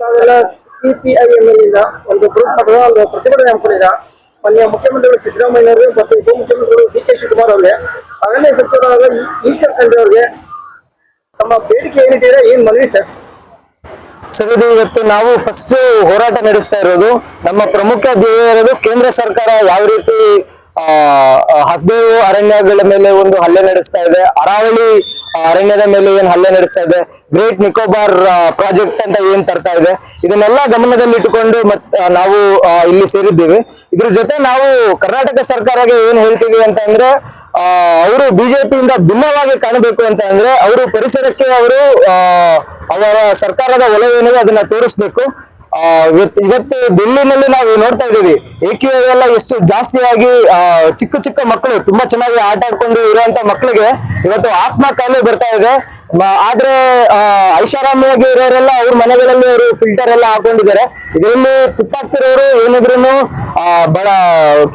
ತಾವೆಲ್ಲ ಸಿಪಿಐ ಇಂದ ಒಂದು ಗ್ರೂಪ್ ಅಥವಾ ಒಂದು ಪ್ರತಿಭಟನೆ ಹಮ್ಮಿಕೊಂಡಿದ ಅಲ್ಲಿಯ ಮುಖ್ಯಮಂತ್ರಿಗಳು ಸಿದ್ದರಾಮಯ್ಯನವರು ಮತ್ತು ಉಪಮುಖ್ಯಮಂತ್ರಿಗಳು ಡಿ ಕೆ ಶಿವಕುಮಾರ್ ಅವರಿಗೆ. ಅರಣ್ಯ ಸಚಿವರಾದ ಈಶ್ವರ್ ಖಂಡ್ರೆ ಅವರಿಗೆ ತಮ್ಮ ಬೇಡಿಕೆ ಏನಿದ್ದೀರಾ ಏನ್ ಮನವಿ ಸರ್? ಸರ್ ಇದು ಇವತ್ತು ನಾವು ಫಸ್ಟ್ ಹೋರಾಟ ನಡೆಸ್ತಾ ಇರೋದು. ನಮ್ಮ ಪ್ರಮುಖ ಧ್ಯೇಯ ಇರೋದು ಕೇಂದ್ರ ಸರ್ಕಾರ ಯಾವ ರೀತಿ ಆ, ಹಸ್ದೇವು ಅರಣ್ಯಗಳ ಮೇಲೆ ಒಂದು ಹಲ್ಲೆ ನಡೆಸ್ತಾ ಇದೆ. ಅರಾವಳಿ ಅರಣ್ಯದ ಮೇಲೆ ಏನ್ ಹಲ್ಲೆ ನಡೆಸ್ತಾ ಇದೆ? ಗ್ರೇಟ್ ನಿಕೋಬಾರ್ ಪ್ರಾಜೆಕ್ಟ್ ಅಂತ ಏನ್ ತರ್ತಾ ಇದೆ? ಇದನ್ನೆಲ್ಲ ಗಮನದಲ್ಲಿಟ್ಟುಕೊಂಡು ಮತ್ ನಾವು ಇಲ್ಲಿ ಸೇರಿದ್ದೀವಿ. ಇದ್ರ ಜೊತೆ ನಾವು ಕರ್ನಾಟಕ ಸರ್ಕಾರಕ್ಕೆ ಏನ್ ಹೇಳ್ತೀವಿ ಅಂತ ಅಂದ್ರೆ ಅವರು ಬಿಜೆಪಿಯಿಂದ ಭಿನ್ನವಾಗಿ ಕಾಣಬೇಕು ಅಂತ ಅಂದ್ರೆ, ಅವರು ಪರಿಸರಕ್ಕೆ ಅವರು ಅವರ ಸರ್ಕಾರದ ಒಲವೇನಿದೆ ಅದನ್ನ ತೋರಿಸ್ಬೇಕು. ಇವತ್ತು ಇವತ್ತು ದಿಲ್ಲಿನಲ್ಲಿ ನಾವು ನೋಡ್ತಾ ಇದ್ದೀವಿ. ಏಕ್ಯೂ ಎಲ್ಲ ಎಷ್ಟು ಜಾಸ್ತಿಯಾಗಿ ಚಿಕ್ಕ ಚಿಕ್ಕ ಮಕ್ಕಳು, ತುಂಬಾ ಚೆನ್ನಾಗಿ ಆಟ ಆಡ್ಕೊಂಡು ಇರುವಂತ ಮಕ್ಕಳಿಗೆ ಇವತ್ತು ಆಸ್ಮಾ ಕಾಯಿಲೆ ಬರ್ತಾ ಇದೆ. ಆದ್ರೆ ಐಷಾರಾಮಿಯಾಗಿ ಇರೋರೆಲ್ಲ ಅವ್ರ ಮನೆಗಳಲ್ಲಿ ಅವರು ಫಿಲ್ಟರ್ ಎಲ್ಲ ಹಾಕೊಂಡಿದ್ದಾರೆ. ಇದರಲ್ಲಿ ತುತ್ತಾಗ್ತಿರೋರು ಏನಿದ್ರು ಬಡ,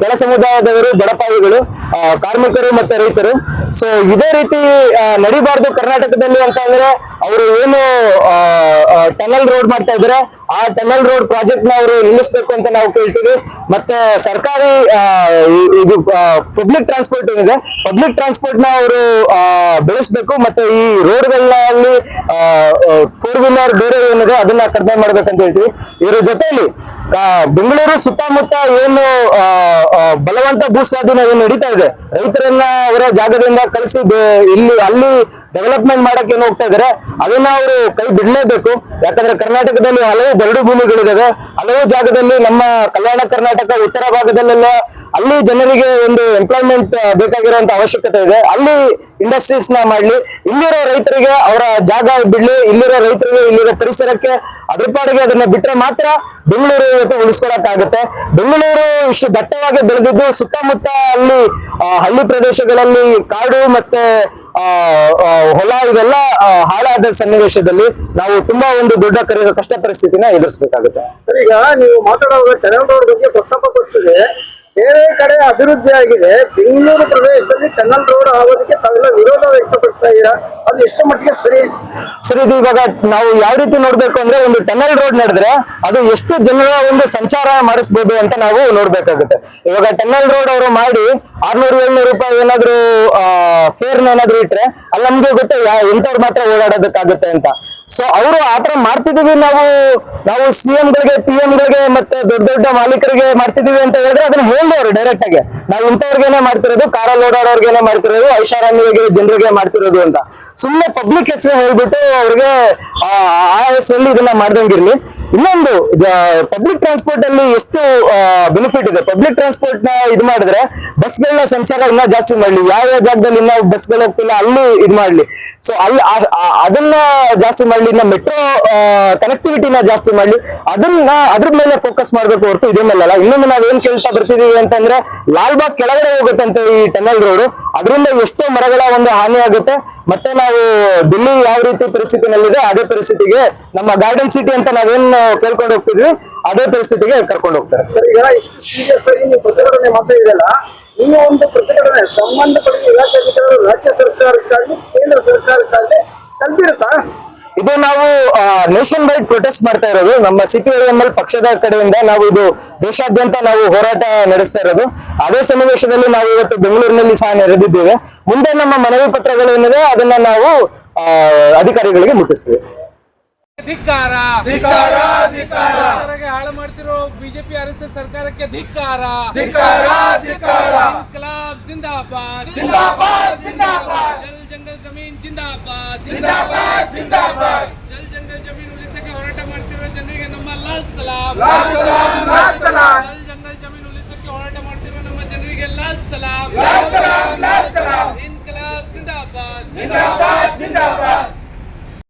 ಕೆಳ ಸಮುದಾಯದವರು ಬಡಪಾಯಿಗಳು ಕಾರ್ಮಿಕರು ಮತ್ತೆ ರೈತರು. ಸೊ ಇದೇ ರೀತಿ ನಡಿಬಾರ್ದು ಕರ್ನಾಟಕದಲ್ಲಿ ಅಂತ ಅವರು ಏನು ಟನಲ್ ರೋಡ್ ಮಾಡ್ತಾ ಇದ್ದಾರೆ. ಆ ಟನಲ್ ರೋಡ್ ಪ್ರಾಜೆಕ್ಟ್ನ ಅವರು ನಿಲ್ಲಿಸಬೇಕು ಅಂತ ನಾವು ಕೇಳ್ತೀವಿ. ಮತ್ತೆ ಸರ್ಕಾರಿ ಇದು ಪಬ್ಲಿಕ್ ಟ್ರಾನ್ಸ್ಪೋರ್ಟ್ ಏನಿದೆ ಪಬ್ಲಿಕ್ ಟ್ರಾನ್ಸ್ಪೋರ್ಟ್ನ ಅವರು ಬೆಳೆಸಬೇಕು. ಮತ್ತೆ ಈ ರೋಡ್ಗಳಲ್ಲಿ ಫೋರ್ ವೀಲರ್ ಬೇರೆ ಏನಿದೆ, ಅದನ್ನ ಕಡಿಮೆ ಮಾಡ್ಬೇಕಂತ ಹೇಳ್ತೀವಿ. ಇದರ ಜೊತೆಯಲ್ಲಿ ಬೆಂಗಳೂರು ಸುತ್ತಮುತ್ತ ಏನು ಬಲವಂತ ಭೂಸ್ವಾಧೀನ ಏನು ನಡೀತಾ ಇದೆ, ರೈತರನ್ನ ಅವರ ಜಾಗದಿಂದ ಕಳಿಸಿ ಇಲ್ಲಿ, ಅಲ್ಲಿ ಡೆವಲಪ್ಮೆಂಟ್ ಮಾಡಕ್ ಏನು ಹೋಗ್ತಾ ಇದಾರೆ ಅದನ್ನ ಅವರು ಕೈ ಬಿಡಲೇಬೇಕು. ಯಾಕಂದ್ರೆ ಕರ್ನಾಟಕದಲ್ಲಿ ಹಲವು ಬರಡು ಭೂಮಿಗಳಿದಾವೆ. ಹಲವು ಜಾಗದಲ್ಲಿ ನಮ್ಮ ಕಲ್ಯಾಣ ಕರ್ನಾಟಕ ಉತ್ತರ ಭಾಗದಲ್ಲೆಲ್ಲ ಅಲ್ಲಿ ಜನರಿಗೆ ಒಂದು ಎಂಪ್ಲಾಯ್ಮೆಂಟ್ ಬೇಕಾಗಿರುವಂತ ಅವಶ್ಯಕತೆ ಇದೆ. ಅಲ್ಲಿ ಇಂಡಸ್ಟ್ರೀಸ್ನ ಮಾಡ್ಲಿ. ಇಲ್ಲಿರೋ ರೈತರಿಗೆ ಅವರ ಜಾಗ ಬಿಡ್ಲಿ. ಇಲ್ಲಿರೋ ರೈತರಿಗೆ ಇಲ್ಲಿರೋ ಪರಿಸರಕ್ಕೆ ಅದ್ರ ಪಾಡಿಗೆ ಅದನ್ನ ಬಿಟ್ಟರೆ ಮಾತ್ರ ಬೆಂಗಳೂರು ಇವತ್ತು ಉಳಿಸ್ಕೊಳಕ್ಕಾಗುತ್ತೆ ಬೆಂಗಳೂರು ಇಷ್ಟು ದಟ್ಟವಾಗಿ ಬೆಳೆದಿದ್ದು ಸುತ್ತಮುತ್ತ ಅಲ್ಲಿ ಹಳ್ಳಿ ಪ್ರದೇಶಗಳಲ್ಲಿ ಕಾಡು ಮತ್ತೆ ಆ, ಹೊಲ ಇದೆಲ್ಲ ಹಾಳಾದ ಸನ್ನಿವೇಶದಲ್ಲಿ ನಾವು ತುಂಬಾ ಒಂದು ದೊಡ್ಡ ಕರಿ- ಕಷ್ಟ ಪರಿಸ್ಥಿತಿನ ಎದುರಿಸಬೇಕಾಗುತ್ತೆ. ಸರ್ ಈಗ ನೀವು ಮಾತಾಡುವಾಗ ಟನಲ್ ರೋಡ್ ಬಗ್ಗೆ ಕೊಡ್ತಿದೆ ಬೇರೆ ಕಡೆ ಅಭಿವೃದ್ಧಿ ಆಗಿದೆ. ಬೆಂಗಳೂರು ಪ್ರದೇಶದಲ್ಲಿ ಟನಲ್ ರೋಡ್ ಆಗೋದಕ್ಕೆ ತಾವೆಲ್ಲ ವಿರೋಧ ವ್ಯಕ್ತಪಡಿಸ್ತಾ ಇದ್ದೀರಾ? ಅದು ಎಷ್ಟು ಮಟ್ಟಿಗೆ ಸರಿ? ಸರ್ ಇದು ಇವಾಗ ನಾವು ಯಾವ ರೀತಿ ನೋಡ್ಬೇಕು ಅಂದ್ರೆ ಒಂದು ಟನಲ್ ರೋಡ್ ನಡೆದ್ರೆ ಅದು ಎಷ್ಟು ಜನರ ಒಂದು ಸಂಚಾರ ಮಾಡಿಸ್ಬೋದು ಅಂತ ನಾವು ನೋಡ್ಬೇಕಾಗುತ್ತೆ. ಇವಾಗ ಟನಲ್ ರೋಡ್ ಅವರು ಮಾಡಿ ಆರ್ನೂರು ಏಳ್ನೂರು ರೂಪಾಯಿ ಏನಾದ್ರು ಫೇರ್ ಏನಾದ್ರು ಇಟ್ರೆ ಅಲ್ಲಿ ನಮ್ಗೆ ಗೊತ್ತೆ, ಯಾ- ಇಂಥವ್ರು ಮಾತ್ರ ಓಡಾಡೋದಕ್ಕಾಗುತ್ತೆ ಅಂತ. ಸೊ ಅವರು ಆತರ ಮಾಡ್ತಿದೀವಿ ನಾವು ನಾವು ಸಿ ಗಳಿಗೆ ಪಿ ಗಳಿಗೆ ಮತ್ತೆ ದೊಡ್ಡ ದೊಡ್ಡ ಮಾಲೀಕರಿಗೆ ಮಾಡ್ತಿದೀವಿ ಅಂತ ಹೇಳಿದ್ರೆ ಅದನ್ನ ಹೇಳ್ದವ್ರು ಡೈರೆಕ್ಟ್ ಆಗಿ. ನಾವು ಇಂಥವ್ರಿಗೇನೆ ಮಾಡ್ತಿರೋದು, ಕಾರಲ್ಲಿ ಓಡಾಡೋರ್ಗೇನೆ ಮಾಡ್ತಿರೋದು, ಐಷಾರಾಮಿಯಾಗಿ ಜನರಿಗೆ ಮಾಡ್ತಿರೋದು ಅಂತ. ಸುಮ್ಮನೆ ಪಬ್ಲಿಕ್ ಹೆಸರು ಹೇಳ್ಬಿಟ್ಟು ಅವ್ರಿಗೆ, ಆ ಹೆಸರಲ್ಲಿ ಇದನ್ನ ಮಾಡ್ದಂಗಿರ್ಲಿ ಇನ್ನೊಂದು ಪಬ್ಲಿಕ್ ಟ್ರಾನ್ಸ್ಪೋರ್ಟ್ ಅಲ್ಲಿ ಎಷ್ಟು ಬೆನಿಫಿಟ್ ಇದೆ? ಪಬ್ಲಿಕ್ ಟ್ರಾನ್ಸ್ಪೋರ್ಟ್ನ ಇದು ಮಾಡಿದ್ರೆ ಬಸ್ ಬಸ್ಗಳನ್ನ ಸಂಚಾರ ಇನ್ನ ಜಾಸ್ತಿ ಮಾಡ್ಲಿ. ಯಾವ ಯಾವ ಜಾಗದಲ್ಲಿ ಇನ್ನ ಬಸ್ಗಳು ಹೋಗ್ತಿಲ್ಲ, ಅಲ್ಲಿ ಇದು ಮಾಡ್ಲಿ. ಸೊ ಅಲ್ಲಿ ಅದನ್ನ ಜಾಸ್ತಿ ಮಾಡ್ಲಿ, ಇನ್ನ ಮೆಟ್ರೋ ಕನೆಕ್ಟಿವಿಟಿನ ಜಾಸ್ತಿ ಮಾಡ್ಲಿ. ಅದನ್ನ, ಅದ್ರ ಮೇಲೆ ಫೋಕಸ್ ಮಾಡ್ಬೇಕು ಹೊರತು ಇದೇ ಅಲ್ಲ. ಇನ್ನೊಂದು ನಾವ್ ಏನ್ ಕೇಳ್ತಾ ಬರ್ತಿದೀವಿ ಅಂತಂದ್ರೆ, ಲಾಲ್ಬಾಗ್ ಕೆಳಗಡೆ ಹೋಗುತ್ತಂತೆ ಈ ಟನಲ್ ರೋಡ್ ಅದರಿಂದ ಎಷ್ಟೋ ಮರಗಳ ಒಂದು ಹಾನಿ ಆಗುತ್ತೆ. ಮತ್ತೆ ನಾವು ದಿಲ್ಲಿ ಯಾವ ರೀತಿ ಪರಿಸ್ಥಿತಿನಲ್ಲಿದೆ, ಅದೇ ಪರಿಸ್ಥಿತಿಗೆ ನಮ್ಮ ಗಾರ್ಡನ್ ಸಿಟಿ ಅಂತ ನಾವೇನ್ ಕೇಳ್ಕೊಂಡು ಹೋಗ್ತಿದ್ವಿ ಅದೇ ಪರಿಸ್ಥಿತಿಗೆ ಕರ್ಕೊಂಡು ಹೋಗ್ತಾರೆ. ನೀವು ಒಂದು ಪ್ರತಿಭಟನೆ ಸಂಬಂಧಪಟ್ಟ ಇಲಾಖಾಧಿಕಾರಿಗಳು ರಾಜ್ಯ ಸರ್ಕಾರಕ್ಕಾಗಿ ಕೇಂದ್ರ ಸರ್ಕಾರಕ್ಕಾಗಿ ತಲುಪಿರುತ್ತಾ ಇದು ನಾವು ನೇಷನ್ ವೈಡ್ ಪ್ರೊಟೆಸ್ಟ್ ಮಾಡ್ತಾ ಇರೋದು. ನಮ್ಮ ಸಿಪಿಐಎಂ ಎಲ್ ಪಕ್ಷದ ಕಡೆಯಿಂದ ನಾವು ಇದು ದೇಶಾದ್ಯಂತ ನಾವು ಹೋರಾಟ ನಡೆಸ್ತಾ ಇರೋದು. ಅದೇ ಸನ್ನಿವೇಶದಲ್ಲಿ ನಾವು ಇವತ್ತು ಬೆಂಗಳೂರಿನಲ್ಲಿ ಸಹ ನೆರೆದಿದ್ದೇವೆ. ಮುಂದೆ ನಮ್ಮ ಮನವಿ ಪತ್ರಗಳೇನಿದೆ ಅದನ್ನ ನಾವು ಅಧಿಕಾರಿಗಳಿಗೆ ಮುಟ್ಟಿಸ್ತೀವಿ. ಧಿಕ್ಕಾರ. ಧಿಕ್ಕಾರ ಧಿಕ್ಕಾರ. ಸರ್ಕಾರಕ್ಕೆ ಹಾಳು ಮಾಡ್ತಿರೋ ಬಿಜೆಪಿ ಆರ್ ಎಸ್ ಎಸ್ ಸರ್ಕಾರಕ್ಕೆ ಧಿಕ್ಕಾರ. ಧಿಕ್ಕಾರ ಧಿಕ್ಕಾರ. ಇನ್ಕಲಾಬ್ ಜಿಂದಾಬಾದ್. ಜಿಂದಾಬಾದ್ ಜಿಂದಾಬಾದ್. ಜಲ್ ಜಂಗಲ್ ಜಮೀನ್ ಜಿಂದಾಬಾದ್. ಜಿಂದಾಬಾದ್ ಜಿಂದಾಬಾದ್. ಜಲ್ ಜಂಗಲ್ ಜಮೀನ್ ಉಳಿಸಕ್ಕೆ ಹೋರಾಟ ಮಾಡ್ತಿರೋ ಜನರಿಗೆ ನಮ್ಮ ಲಾಲ್ ಸಲಾಂ ಲಾಲ್ ಸಲಾಂ ಲಾಲ್ ಸಲಾಂ ಜಲ್ ಜಂಗಲ್ ಜಮೀನ್ ಉಳಿಸಕ್ಕೆ ಹೋರಾಟ ಮಾಡ್ತಿರೋ ನಮ್ಮ ಜನರಿಗೆ ಲಾಲ್ ಸಲಾಂ ಲಾಲ್ ಸಲಾಂ ಲಾಲ್ ಸಲಾಂ ಇನ್ಕಲಾಬ್ ಜಿಂದಾಬಾದ್. ಜಿಂದಾಬಾದ್ ಜಿಂದಾಬಾದ್.